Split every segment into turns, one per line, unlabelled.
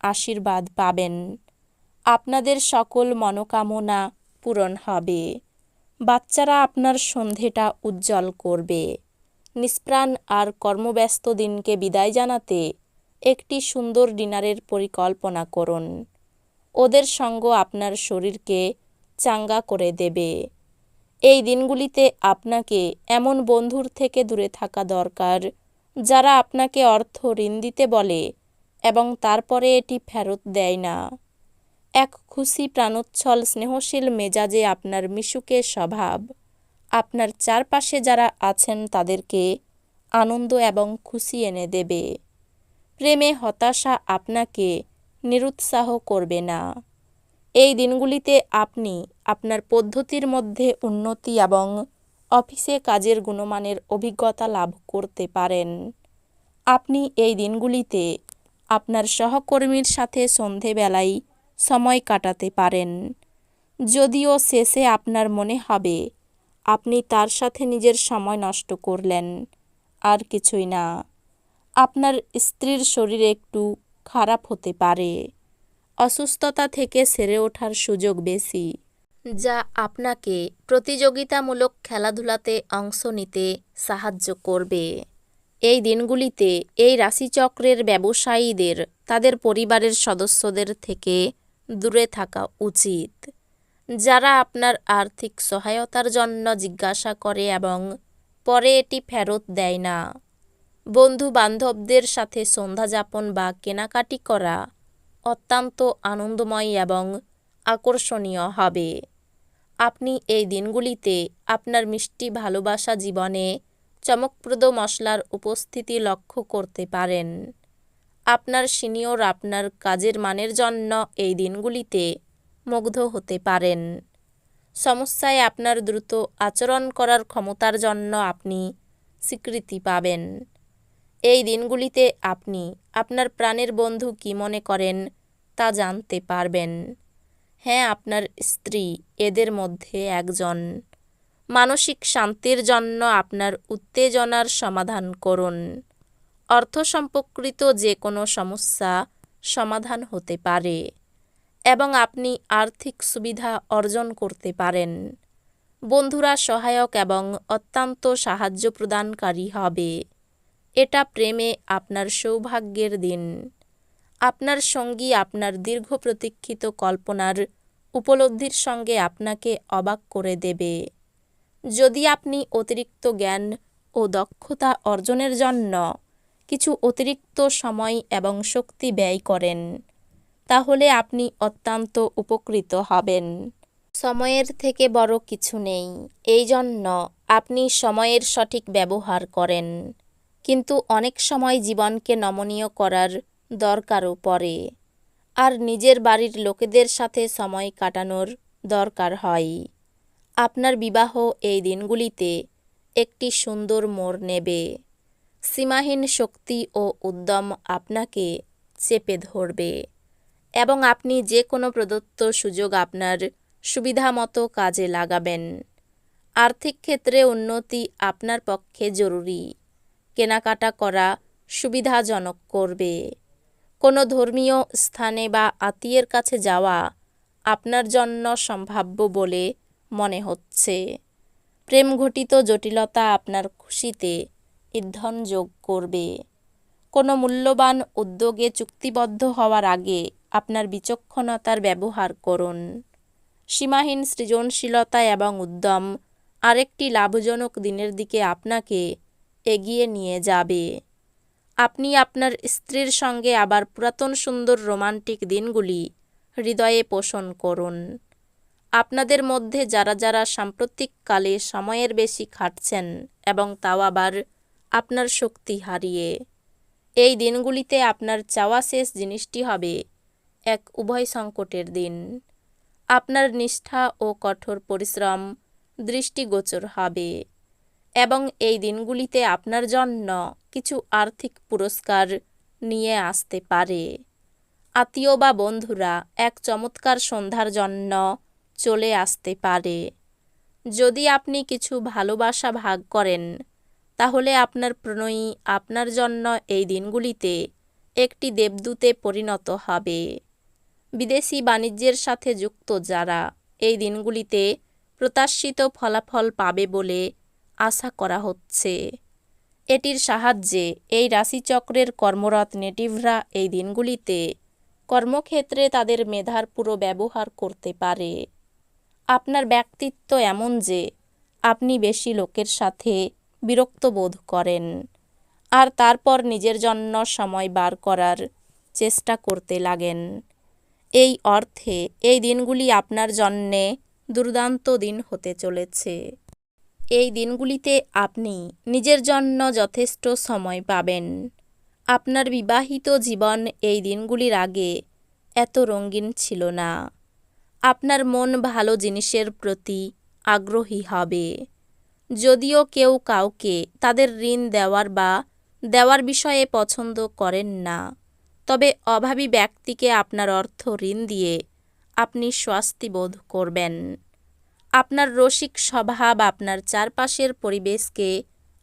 আশীর্বাদ পাবেন। আপনাদের সকল মনোকামনা পূরণ হবে। বাচ্চারা আপনার সন্ধেটা উজ্জ্বল করবে। নিষ্প্রাণ আর কর্মব্যস্ত দিনকে বিদায় জানাতে একটি সুন্দর ডিনারের পরিকল্পনা করুন। ওদের সঙ্গ আপনার শরীরকে চাঙ্গা করে দেবে। এই দিনগুলিতে আপনাকে এমন বন্ধুর থেকে দূরে থাকা দরকার, যারা আপনাকে অর্থ ঋণ দিতে বলে এবং তারপরে এটি ফেরত দেয় না। এক খুশি প্রাণোচ্ছল স্নেহশীল মেজাজে আপনার মিশুকে স্বভাব, আপনার চারপাশে যারা আছেন তাদেরকে আনন্দ এবং খুশি এনে দেবে। প্রেমে হতাশা আপনাকে নিরুৎসাহ করবে না। এই দিনগুলিতে আপনি আপনার পদ্ধতির মধ্যে উন্নতি এবং অফিসে কাজের গুণমানের অভিজ্ঞতা লাভ করতে পারেন। আপনি এই দিনগুলিতে আপনার সহকর্মীর সাথে সন্ধেবেলায় সময় কাটাতে পারেন। যদিও শেষে আপনার মনে হবে, আপনি তার সাথে নিজের সময় নষ্ট করলেন। আর কিছুই না। আপনার স্ত্রীর শরীর একটু খারাপ হতে পারে। অসুস্থতা থেকে সেরে ওঠার সুযোগ বেশি, যা আপনাকে প্রতিযোগিতামূলক খেলাধুলাতে অংশ নিতে সাহায্য করবে। এই দিনগুলিতে এই রাশিচক্রের ব্যবসায়ীদের, তাদের পরিবারের সদস্যদের থেকে দূরে থাকা উচিত। যারা আপনার আর্থিক সহায়তার জন্য জিজ্ঞাসা করে এবং পরে এটি ফেরত দেয় না। বন্ধু বান্ধবদের সাথে সন্ধ্যা যাপন বা কেনাকাটি করা অত্যন্ত আনন্দময় এবং আকর্ষণীয় হবে। আপনি এই দিনগুলিতে আপনার মিষ্টি ভালোবাসা জীবনে চমকপ্রদ মশলার উপস্থিতি লক্ষ্য করতে পারেন। আপনার সিনিয়র আপনার কাজের মানের জন্য এই দিনগুলিতে মুগ্ধ হতে পারেন। সমস্যায় আপনার দ্রুত আচরণ করার ক্ষমতার জন্য আপনি স্বীকৃতি পাবেন। এই দিনগুলিতে আপনি আপনার প্রাণের বন্ধু কি মনে করেন তা জানতে পারবেন। হ্যাঁ আপনার স্ত্রী এদের মধ্যে একজন। মানসিক শান্তির জন্য আপনার উত্তেজনার সমাধান করুন। অর্থ সম্পর্কিত যে কোনো সমস্যা সমাধান হতে পারে এবং আপনি আর্থিক সুবিধা অর্জন করতে পারেন। বন্ধুরা সহায়ক এবং অত্যন্ত সাহায্য প্রদানকারী হবে। এটা প্রেমে আপনার সৌভাগ্যের দিন। আপনার সঙ্গী আপনার দীর্ঘ প্রতীক্ষিত কল্পনার উপলব্ধির সঙ্গে আপনাকে অবাক করে দেবে। যদি আপনি অতিরিক্ত জ্ঞান ও দক্ষতা অর্জনের জন্য কিছু অতিরিক্ত সময় এবং শক্তি ব্যয় করেন, তাহলে আপনি অত্যন্ত উপকৃত হবেন। সময়ের থেকে বড় কিছু নেই, এই জন্য আপনি সময়ের সঠিক ব্যবহার করেন। কিন্তু অনেক সময় জীবনকে নমনীয় করার দরকারও পড়ে, আর নিজের বাড়ির লোকেদের সাথে সময় কাটানোর দরকার হয়। আপনার বিবাহ এই দিনগুলিতে একটি সুন্দর মোড় নেবে। সীমাহীন শক্তি ও উদ্যম আপনাকে চেপে ধরবে এবং আপনি যে কোনো প্রদত্ত সুযোগ আপনার সুবিধামতো কাজে লাগাবেন। আর্থিক ক্ষেত্রে উন্নতি আপনার পক্ষে জরুরি। কেনাকাটা করা সুবিধাজনক করবে। কোনো ধর্মীয় স্থানে বা আত্মীয়ের কাছে যাওয়া আপনার জন্য সম্ভাব্য বলে মনে হচ্ছে। প্রেম ঘটিত জটিলতা আপনার খুশিতে ইন্ধন যোগ করবে। কোনো মূল্যবান উদ্যোগে চুক্তিবদ্ধ হওয়ার আগে আপনার বিচক্ষণতার ব্যবহার করুন। সীমাহীন সৃজনশীলতা এবং উদ্যম আরেকটি লাভজনক দিনের দিকে আপনাকে এগিয়ে নিয়ে যাবে। আপনি আপনার স্ত্রীর সঙ্গে আবার পুরাতন সুন্দর রোমান্টিক দিনগুলি হৃদয়ে পোষণ করুন। আপনাদের মধ্যে যারা যারা সাম্প্রতিককালে সময়ের বেশি খাটছেন এবং তাও আবার আপনার শক্তি হারিয়ে, এই দিনগুলিতে আপনার চাওয়া শেষ জিনিসটি হবে এক উভয় সংকটের দিন। আপনার নিষ্ঠা ও কঠোর পরিশ্রম দৃষ্টিগোচর হবে এবং এই দিনগুলিতে আপনার জন্য কিছু আর্থিক পুরস্কার নিয়ে আসতে পারে। আত্মীয় বা বন্ধুরা এক চমৎকার সন্ধ্যার জন্য চলে আসতে পারে। যদি আপনি কিছু ভালোবাসা ভাগ করেন, তাহলে আপনার প্রণয়ী আপনার জন্য এই দিনগুলিতে একটি দেবদূতে পরিণত হবে। বিদেশি বাণিজ্যের সাথে যুক্ত যারা এই দিনগুলিতে প্রত্যাশিত ফলাফল পাবে বলে আশা করা হচ্ছে। এটির সাহায্যে এই রাশিচক্রের কর্মরত নেটিভরা এই দিনগুলিতে কর্মক্ষেত্রে তাদের মেধার পুরো ব্যবহার করতে পারে। আপনার ব্যক্তিত্ব এমন যে আপনি বেশি লোকের সাথে বিরক্ত বোধ করেন আর তারপর নিজের জন্য সময় বার করার চেষ্টা করতে লাগেন। এই অর্থে এই দিনগুলি আপনার জন্যে দুর্দান্ত দিন হতে চলেছে। এই দিনগুলিতে আপনি নিজের জন্য যথেষ্ট সময় পাবেন। আপনার বিবাহিত জীবন এই দিনগুলির আগে এত রঙিন ছিল না। আপনার মন ভালো জিনিসের প্রতি আগ্রহী হবে। যদিও কেউ কাউকে তাদের ঋণ দেওয়ার বা দেওয়ার বিষয়ে পছন্দ করেন না, তবে অভাবী ব্যক্তিকে আপনার অর্থ ঋণ দিয়ে আপনি স্বস্তি বোধ করবেন। আপনার রসিক স্বভাব আপনার চারপাশের পরিবেশকে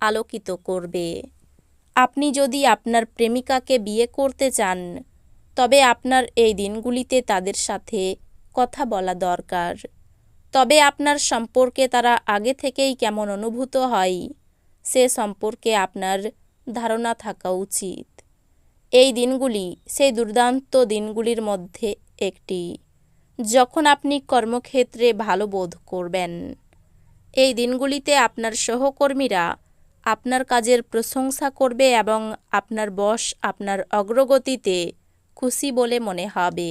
আলোকিত করবে। আপনি যদি আপনার প্রেমিকাকে বিয়ে করতে চান, তবে আপনার এই দিনগুলিতে তাদের সাথে কথা বলা দরকার। তবে আপনার সম্পর্কে তারা আগে থেকেই কেমন অনুভূত হয়, সে সম্পর্কে আপনার ধারণা থাকা উচিত। এই দিনগুলি, সেই দুর্দান্ত দিনগুলির মধ্যে একটি, যখন আপনি কর্মক্ষেত্রে ভালো বোধ করবেন। এই দিনগুলিতে আপনার সহকর্মীরা আপনার কাজের প্রশংসা করবে এবং আপনার বস আপনার অগ্রগতিতে খুশি বলে মনে হবে।